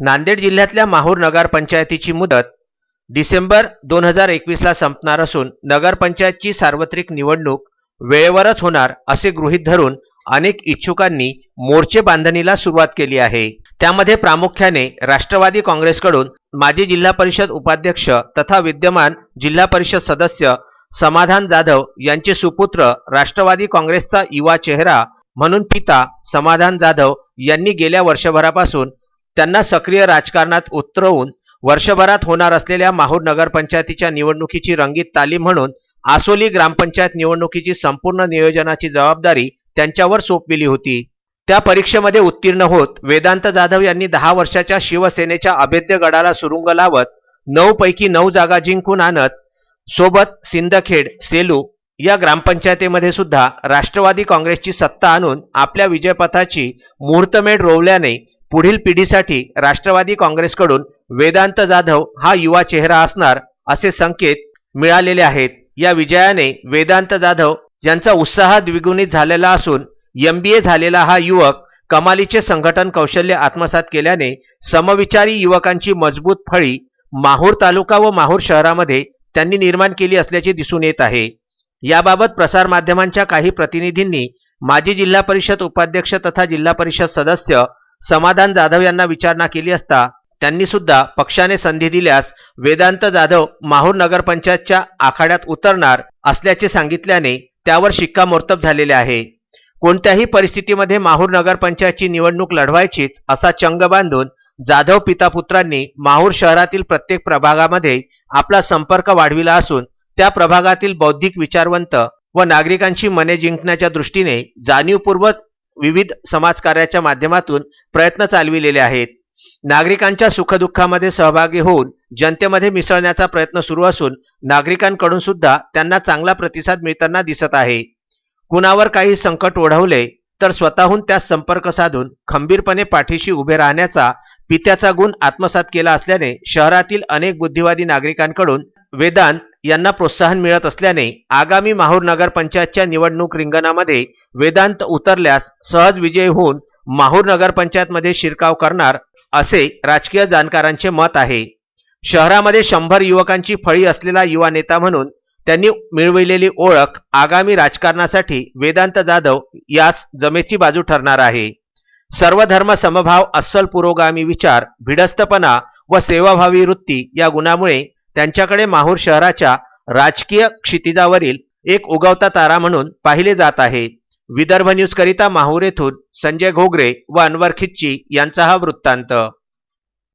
नांदेड जिल्ह्यातल्या माहूर नगरपंचायतीची मुदत डिसेंबर दोन हजार एकवीसला संपणार असून नगरपंचायतची सार्वत्रिक निवडणूक वेळेवरच होणार असे गृहीत धरून अनेक इच्छुकांनी मोर्चे बांधणीला सुरुवात केली आहे. त्यामध्ये प्रामुख्याने राष्ट्रवादी काँग्रेसकडून माजी जिल्हा परिषद उपाध्यक्ष तथा विद्यमान जिल्हा परिषद सदस्य समाधान जाधव यांचे सुपुत्र राष्ट्रवादी काँग्रेसचा युवा चेहरा म्हणून पिता समाधान जाधव यांनी गेल्या वर्षभरापासून त्यांना सक्रिय राजकारणात उतरवून वर्षभरात होणार असलेल्या माहूर नगरपंचायतीच्या निवडणुकीची रंगीत तालीम म्हणून आसोली ग्रामपंचायत निवडणुकीची संपूर्ण नियोजनाची जबाबदारी त्यांच्यावर सोपविली होती. त्या परीक्षेमध्ये उत्तीर्ण होत वेदांत जाधव यांनी दहा वर्षाच्या शिवसेनेच्या अभेद्य गडाला सुरुंग लावत नऊ पैकी नऊ जागा जिंकून आणत सोबत सिंदखेड सेलू या ग्रामपंचायतीमध्ये सुद्धा राष्ट्रवादी काँग्रेसची सत्ता आणून आपल्या विजयपथाची मुहूर्तमेढ रोवल्याने पुढील पिढीसाठी राष्ट्रवादी काँग्रेसकडून वेदांत जाधव हा युवा चेहरा असणार असे संकेत मिळालेले आहेत. या विजयाने वेदांत जाधव यांचा उत्साह द्विगुणित झालेला असून एम बी ए झालेला हा युवक कमालीचे संघटन कौशल्य आत्मसात केल्याने समविचारी युवकांची मजबूत फळी माहूर तालुका व माहूर शहरामध्ये त्यांनी निर्माण केली असल्याचे दिसून येत आहे. याबाबत प्रसारमाध्यमांच्या काही प्रतिनिधींनी माजी जिल्हा परिषद उपाध्यक्ष तथा जिल्हा परिषद सदस्य समाधान जाधव यांना विचारणा केली असता त्यांनी सुद्धा पक्षाने संधी दिल्यास वेदांत जाधव माहूर नगरपंचायतच्या आखाड्यात उतरणार असल्याचे सांगितल्याने त्यावर शिक्कामोर्तब झालेले आहे. कोणत्याही परिस्थितीमध्ये माहूर नगरपंचायतची निवडणूक लढवायचीच असा चंग बांधून जाधव पितापुत्रांनी माहूर शहरातील प्रत्येक प्रभागामध्ये आपला संपर्क वाढविला असून त्या प्रभागातील बौद्धिक विचारवंत व नागरिकांची मने जिंकण्याच्या दृष्टीने जाणीवपूर्वक विविध समाजकार्याच्या माध्यमातून प्रयत्न चालविलेले आहेत. नागरिकांच्या सुखदुःखामध्ये सहभागी होऊन जनतेमध्ये मिसळण्याचा प्रयत्न सुरू असून नागरिकांकडून सुद्धा त्यांना चांगला प्रतिसाद मिळताना दिसत आहे. कुणावर काही संकट ओढवले तर स्वतःहून त्यास संपर्क साधून खंबीरपणे पाठीशी उभे राहण्याचा पित्याचा गुण आत्मसात केला असल्याने शहरातील अनेक बुद्धिवादी नागरिकांकडून वेदांत यांना प्रोत्साहन मिळत असल्याने आगामी माहूर नगरपंचायतच्या निवडणूक रिंगणामध्ये वेदांत उतरल्यास सहज विजय होऊन माहूर नगरपंचायतमध्ये शिरकाव करणार असे राजकीय जाणकारांचे मत आहे. शहरामध्ये शंभर युवकांची फळी असलेला युवा नेता म्हणून त्यांनी मिळविलेली ओळख आगामी राजकारणासाठी वेदांत जाधव यास जमेची बाजू ठरणार आहे. सर्वधर्म समभाव अस्सल पुरोगामी विचार भिडस्तपणा व सेवाभावी वृत्ती या गुणामुळे त्यांच्याकडे माहूर शहराच्या राजकीय क्षितिजावरील एक उगवता तारा म्हणून पाहिले जात आहे. विदर्भ न्यूजकरिता माहूर येथून संजय घोगरे व अनवर खिच्ची यांचा हा वृत्तांत.